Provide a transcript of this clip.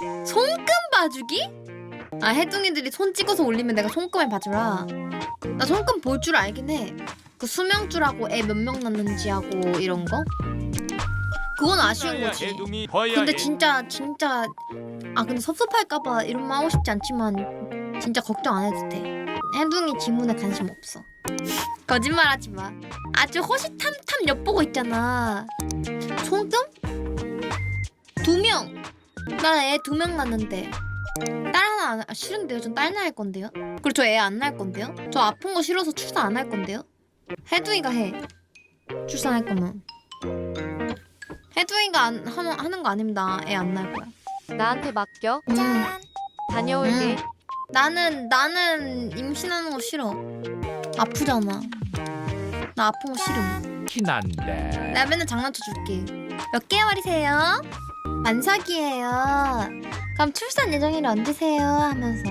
손금 봐주기? 아 해둥이들이 손 찍어서 올리면 내가 손금을 봐주라. 나 손금 볼 줄 알긴 해. 그 수명줄하고 애 몇 명 낳는지 하고 이런 거. 그건 아쉬운 거지. 근데 해. 진짜 진짜 아 근데 섭섭할까봐 이런 말 하고 싶지 않지만 진짜 걱정 안 해도 돼. 해둥이 지문에 관심 없어. 거짓말하지 마. 아주 호시탐탐 엿보고 있잖아. 손금? 두 명. 나 애 두 명 낳는데. 딸 하나 안, 아, 싫은데요? 전 딸 낳을 건데요. 그리고 저 애 안 낳을 건데요. 저 아픈 거 싫어서 출산 안 할 건데요. 해둥이가 해. 출산할 거면. 해둥이가 안 하는, 하는 거 아닙니다. 애 안 낳을 거야. 나한테 맡겨. 음. 다녀올게. 나는 나는 임신하는 거 싫어. 아프잖아. 나 아픈 거 싫음. 티난데. 나 맨날 장난쳐 줄게. 몇 개월이세요? 만삭이에요. 그럼 출산 예정일이 언제세요? 하면서